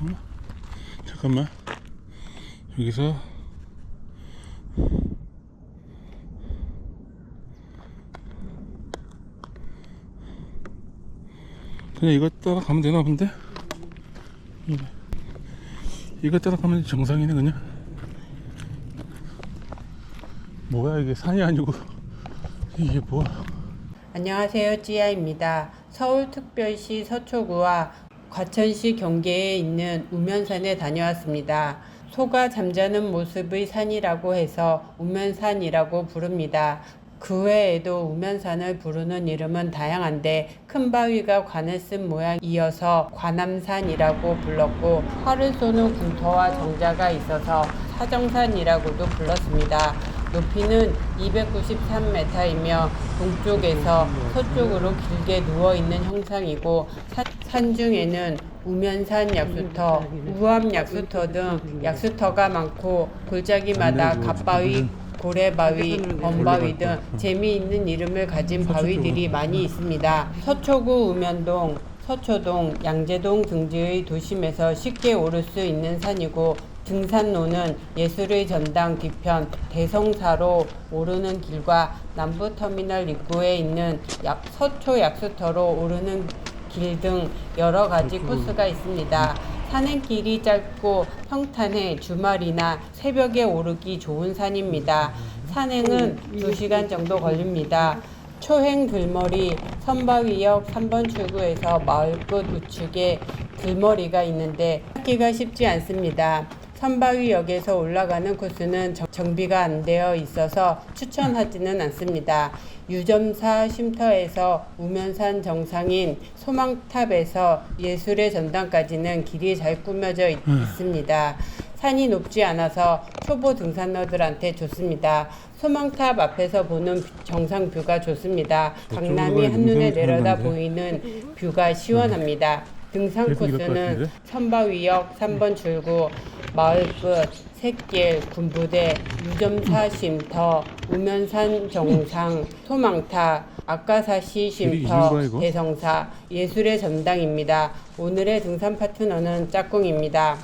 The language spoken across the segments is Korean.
어? 잠깐만 여기서 그냥 이거 따라가면 되나 본데? 이- 이거 따라가면 정상이네 그냥 뭐야 이게 산이 아니고 이게 뭐야 안녕하세요. 찌아입니다. 서울특별시 서초구와 과천시 경계에 있는 우면산에 다녀왔습니다. 소가 잠자는 모습의 산이라고 해서 우면산이라고 부릅니다. 그 외에도 우면산을 부르는 이름은 다양한데 큰 바위가 관을 쓴 모양이어서 관암산이라고 불렀고 활을 쏘는 군터와 정자가 있어서 사정산이라고도 불렀습니다. 높이는 293m이며 동쪽에서 서쪽으로 길게 누워 있는 형상이고 산, 산 중에는 우면산 약수터, 우암 약수터 등 약수터가 많고 골짜기마다 갓바위, 고래바위, 범바위 등 재미있는 이름을 가진 바위들이 많이 있습니다. 서초구 우면동, 서초동, 양재동 등지의 도심에서 쉽게 오를 수 있는 산이고 등산로는 예술의 전당 뒤편 대성사로 오르는 길과 남부터미널 입구에 있는 약, 서초 약수터로 오르는 길 등 여러 가지 코스가 있습니다. 산행길이 짧고 평탄해 주말이나 새벽에 오르기 좋은 산입니다. 산행은 2시간 정도 걸립니다. 초행 들머리 선바위역 3번 출구에서 마을 끝 우측에 들머리가 있는데 찾기가 쉽지 않습니다. 선바위역에서 올라가는 코스는 정- 정비가 안 되어 있어서 추천하지는 않습니다. 유점사 쉼터에서 우면산 정상인 소망탑에서 예술의 전당까지는 길이 잘 꾸며져 있, 있습니다. 산이 높지 않아서 초보 등산러들한테 좋습니다. 소망탑 앞에서 보는 정상 뷰가 좋습니다. 강남이 가야 한눈에 내려다. 보이는 뷰가 시원합니다. 등산 계속 이럴 것 코스는 같은데? 선바위역 3번 출구, 마을 끝, 샛길, 군부대, 유점사 쉼터, 우면산 정상, 소망탑, 아까사시 길이 쉼터, 이거? 대성사, 예술의 전당입니다. 오늘의 등산 파트너는 짝꿍입니다.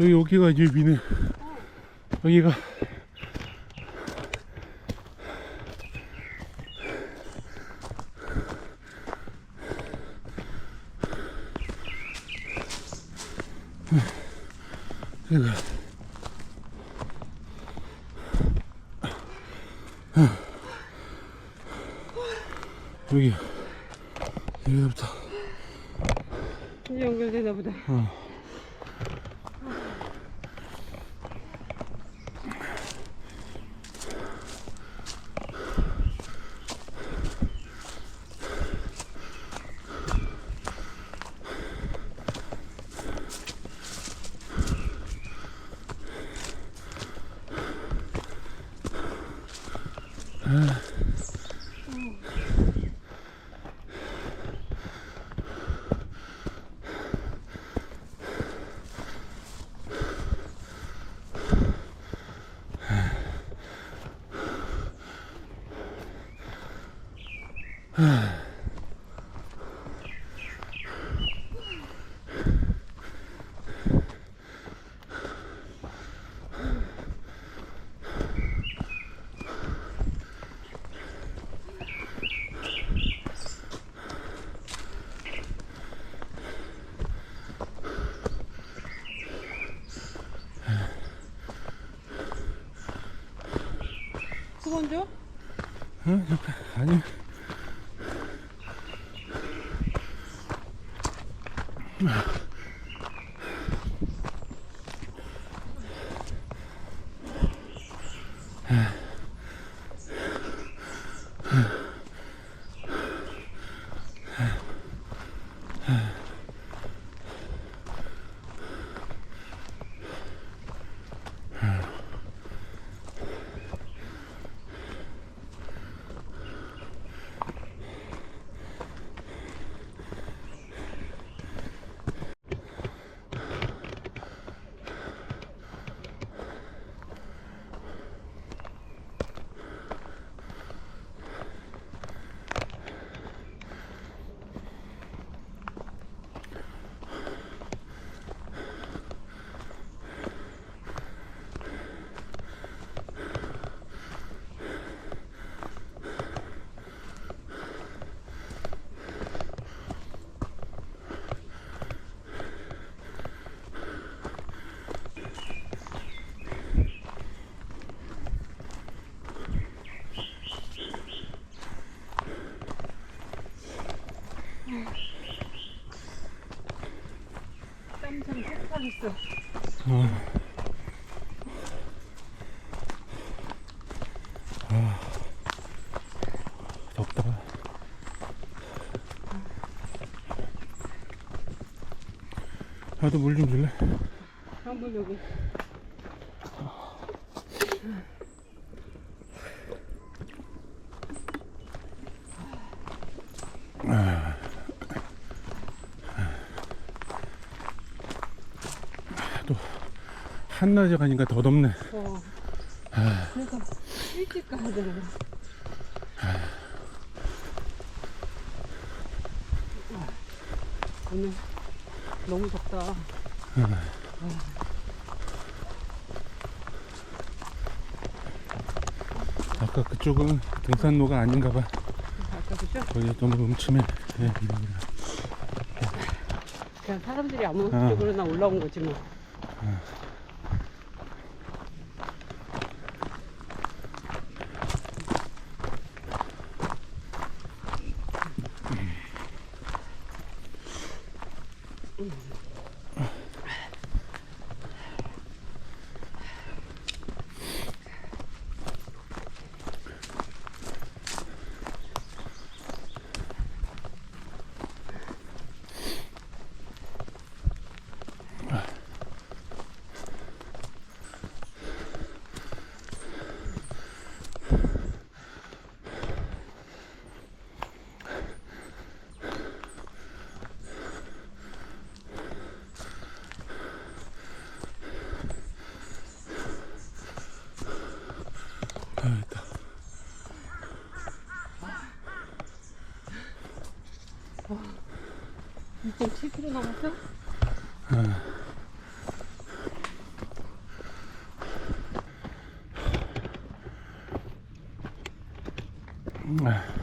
여기 여기가 이제 여기가 여기가 그건 줘? 응, 옆에. 아니. 있어. 덥다. 나도 물 좀 줄래? 한번 여기. 한낮에 가니까 더 덥네. 어. 그래서 일찍 가야 되는 거야. 오늘 너무 덥다. 아까 그쪽은 등산로가 아닌가 봐. 아까 그죠? 거기 너무 음침해. 예, 그냥 사람들이 아무 어. 쪽으로나 올라온 거지 뭐. 아, 있다. 이 2.7km 남았어? 힘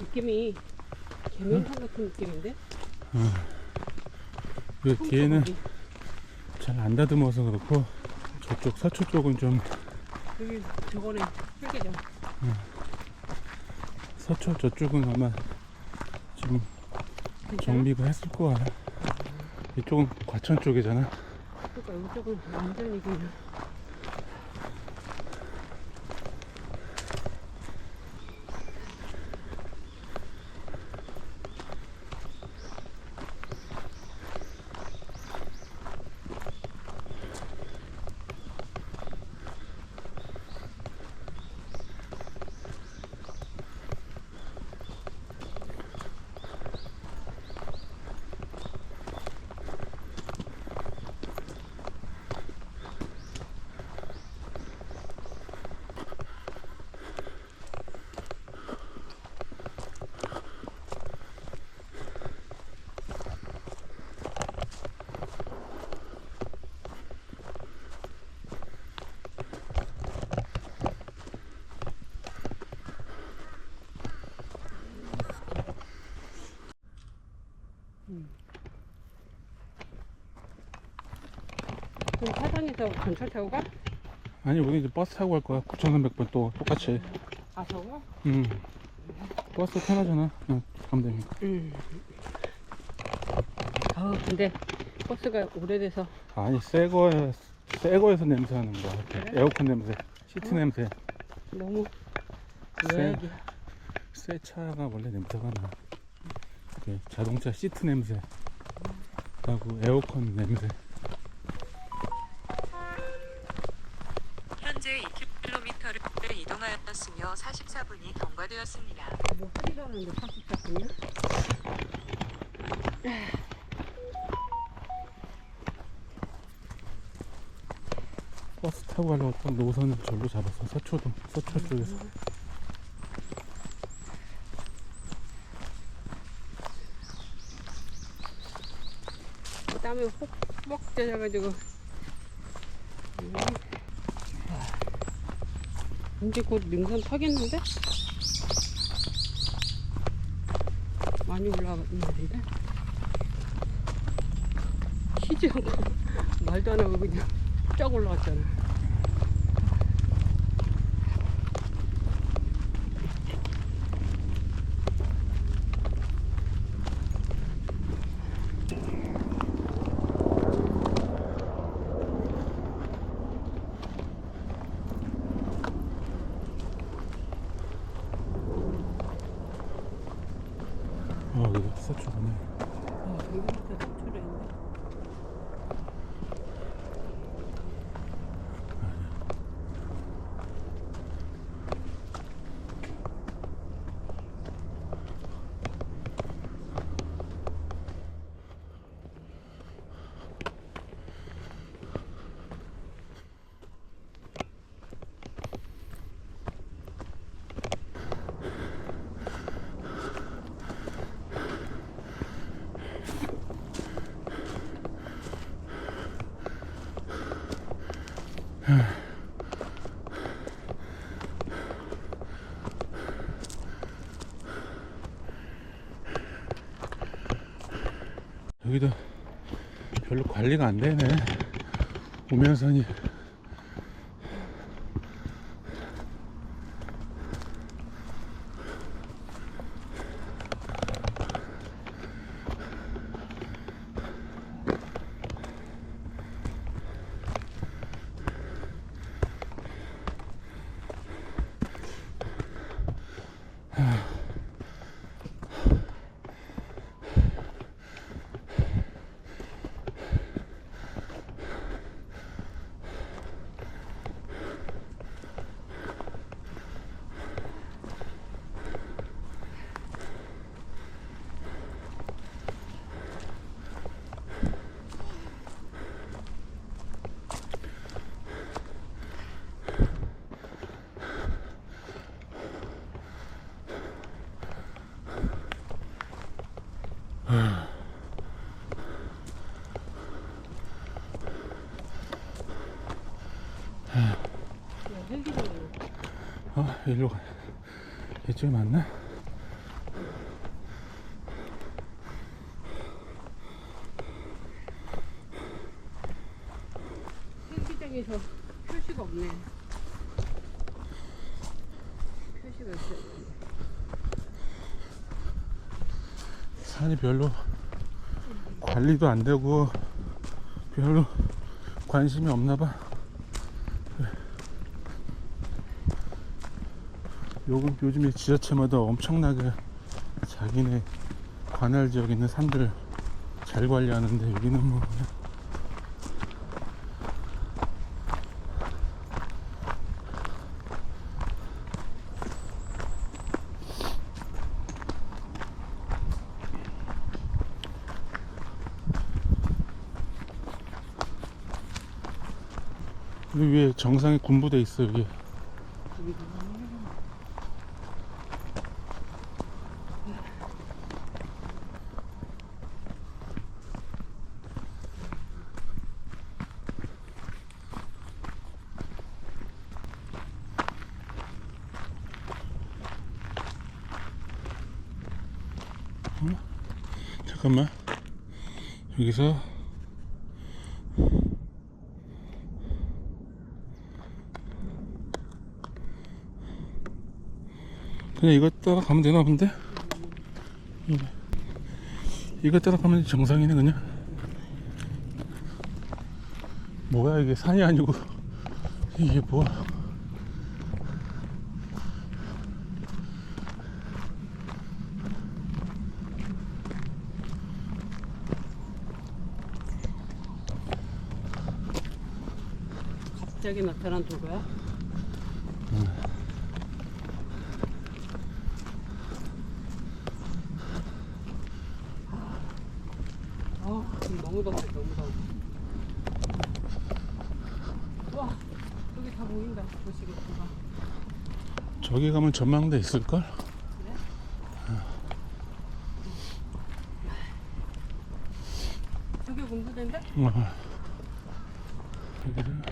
느낌이 계면산 같은 느낌인데? 그 뒤에는. 잘 안 다듬어서 그렇고 저쪽 서초 쪽은 좀 여기 저거네 흙이죠. 서초 저쪽은 아마 지금 괜찮아? 정비가 했을 거야. 이쪽은 과천 쪽이잖아. 그러니까 이쪽은 완전히 그냥 그럼 사당에서 전철 타고 가? 아니 우리 이제 버스 타고 갈 거야. 9,300번 또 똑같이. 아 저거? 음. 버스 편하잖아. 그냥 가면 되니까. 응. 아 근데 버스가 오래돼서 아니 새 거에 새 거에서 냄새 나는 거야. 이렇게 그래? 에어컨 냄새, 시트 어? 냄새. 너무 쎄. 외야기 새 차가 원래 냄새가 나. 그 자동차 시트 냄새 하고 에어컨 냄새 버스 타고 가려고 딱 노선을 절로 잡았어 서초동 서초 쪽에서 땀이 혹뻑 젖어가지고 음. 이제 곧 능선 타겠는데? 많이 올라갔는데? 쉬지 않고 말도 안 하고 그냥 쫙 올라갔잖아. 어 여기 서초구나. 아, 여기부터 속초래 관리가 안 되네. 우면선이 헬기장이야. 어 일로 가 이쪽이 맞나? 헬기장에서 표시가 없네. 표시가 있어야 돼. 산이 별로 관리도 안 되고 별로 관심이 없나 봐. 요즘 요즘에 지자체마다 엄청나게 자기네 관할 지역에 있는 산들 잘 관리하는데 여기는 뭐 그냥 여기 위에 정상에 군부대 있어 여기 어? 잠깐만 여기서 그냥 이거 따라 가면 되나 본데? 이거 따라 가면 정상이네 그냥 뭐야 이게 산이 아니고 이게 뭐야 갑자기 나타난 도구야? 응. 너무 덥다, 너무 더워. 와, 여기 다 보인다, 도시겠구나. 저기 가면 전망대 있을걸? 저게 공부대인데? 어. 여기를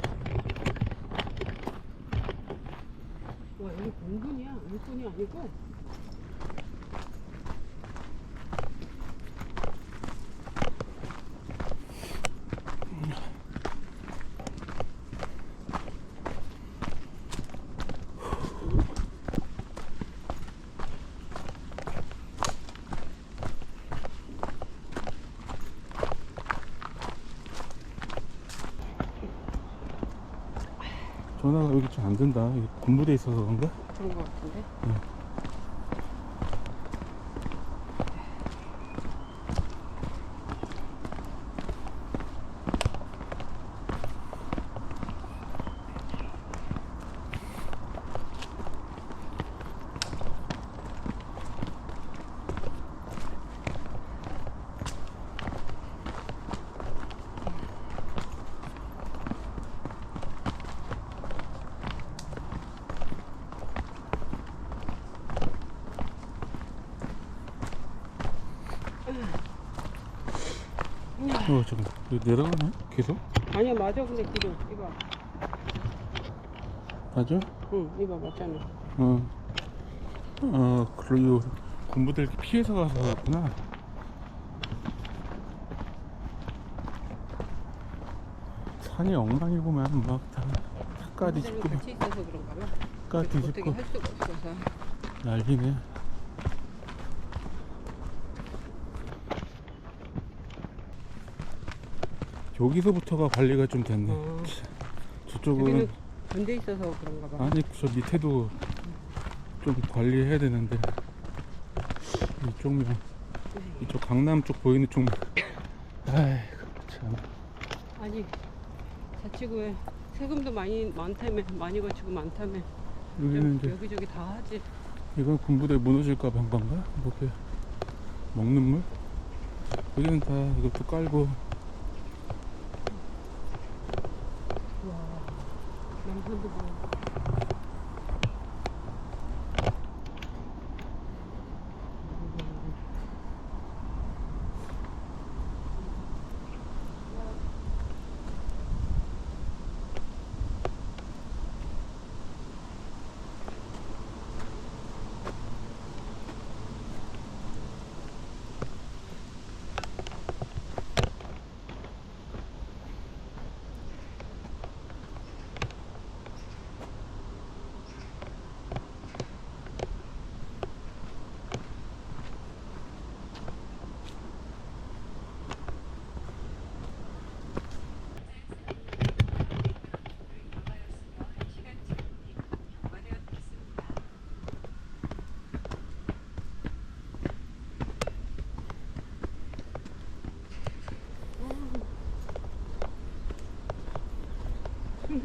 와, 여기 공군이야. 일꾼이 아니고. 전화가 여기 좀 안 된다. 군부대 있어서 그런가? 그런 거 같은데? 어, 저기 여기 내려가네? 계속? 아니야, 맞아. 근데 길이. 이봐. 맞아? 응, 이봐, 맞잖아. 어. 어, 그리고 이렇게 피해서 가서 갔구나. 산이 엉망이구만. 막 다, 탁가 뒤집고, 같이 있어서 그런가 봐. 탁가 어떻게 뒤집고 할 수가 없어서. 난리네. 여기서부터가 관리가 좀 됐네. 어. 저쪽은 여기는 군대 있어서 그런가 봐. 아니 저 밑에도 좀 관리해야 되는데 이쪽면 이쪽 강남 쪽 보이는 쪽면 아이고 참 아니 자치구에 세금도 많이 많다며 많이 거치고 많다며 여기는 좀 이제 여기저기 다 하지 이건 군부대 무너질까 봐한 건가? 뭐게 먹는 물? 여기는 다 이것도 깔고 와 남편도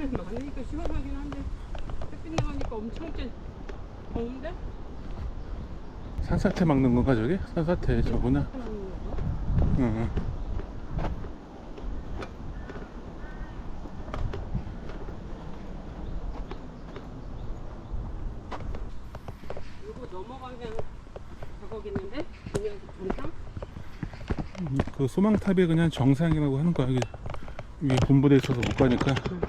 뭐 근데 많으니까 시원하긴 한데 햇빛 나가니까 엄청 째 더운데? 산사태 막는 건가 저게? 산사태 저구나 응, 응. 이거 넘어가면 저거 있는데? 그냥 정상? 그 소망탑이 그냥 정상이라고 하는 거야 여기 위에 군부대 있어서 못 가니까 조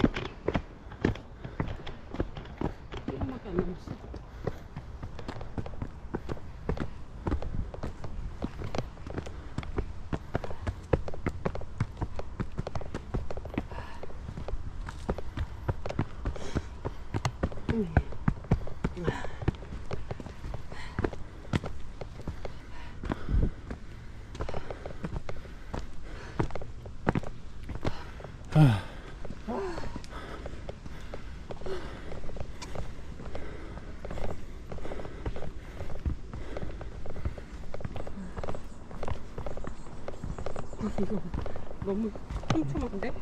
이거 너무 촘촘한데?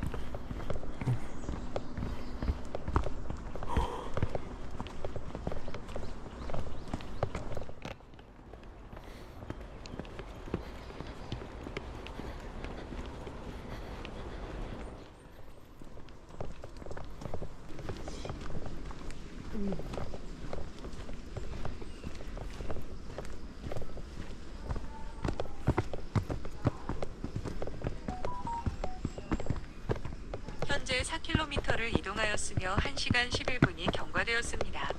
현재 4km를 이동하였으며 1시간 11분이 경과되었습니다.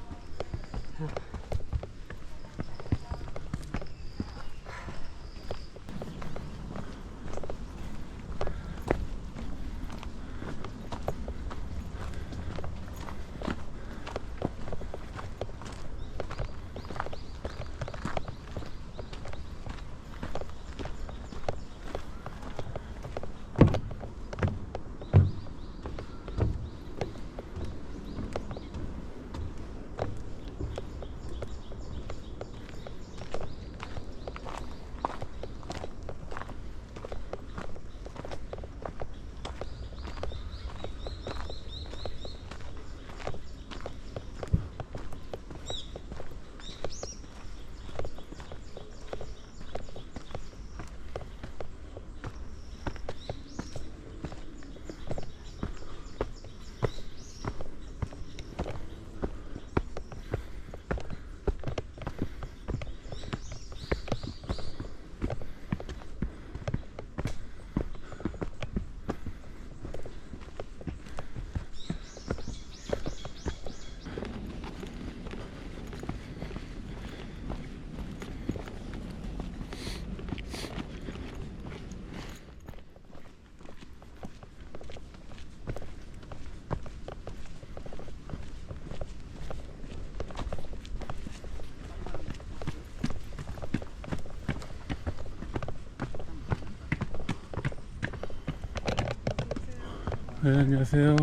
네, 안녕하세요.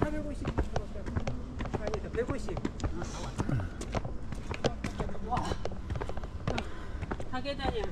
450 아니다 150 사계단이야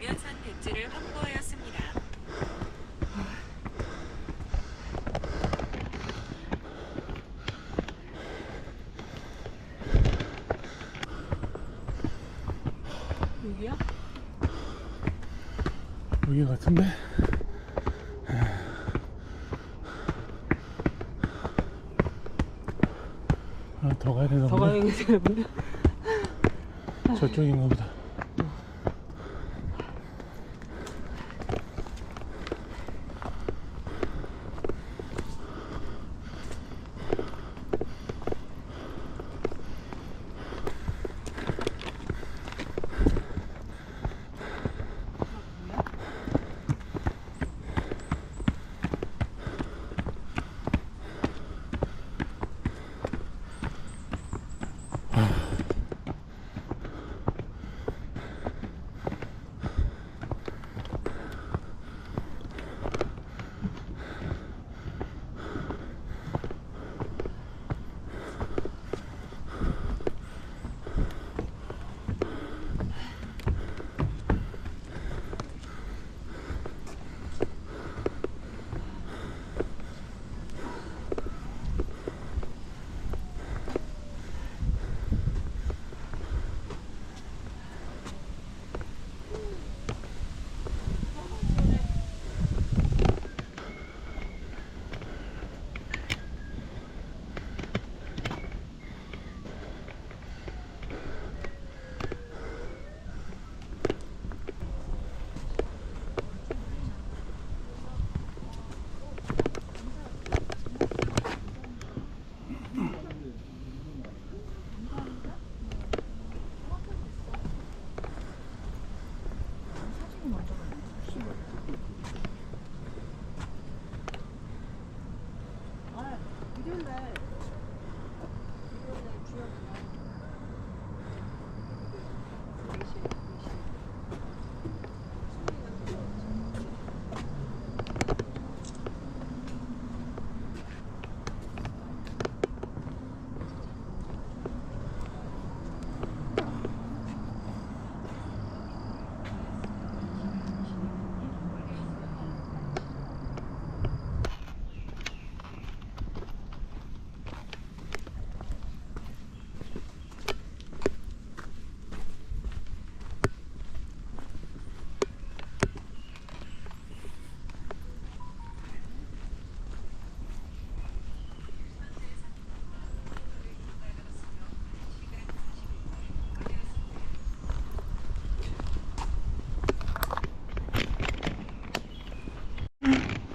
우면산 백지를 확보하였습니다. 여기야? 여기 같은데? 아, 더 가야 되나 더 보네. 가야겠어요 근데 저쪽인가 보다.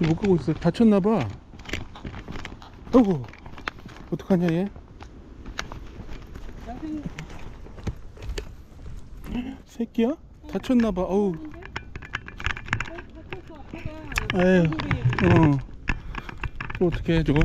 못 가고 있어. 다쳤나봐. 어구, 어떡하냐, 얘? 새끼야? 다쳤나봐. 어우, 에휴. 어. 또 어떻게 해, 저거?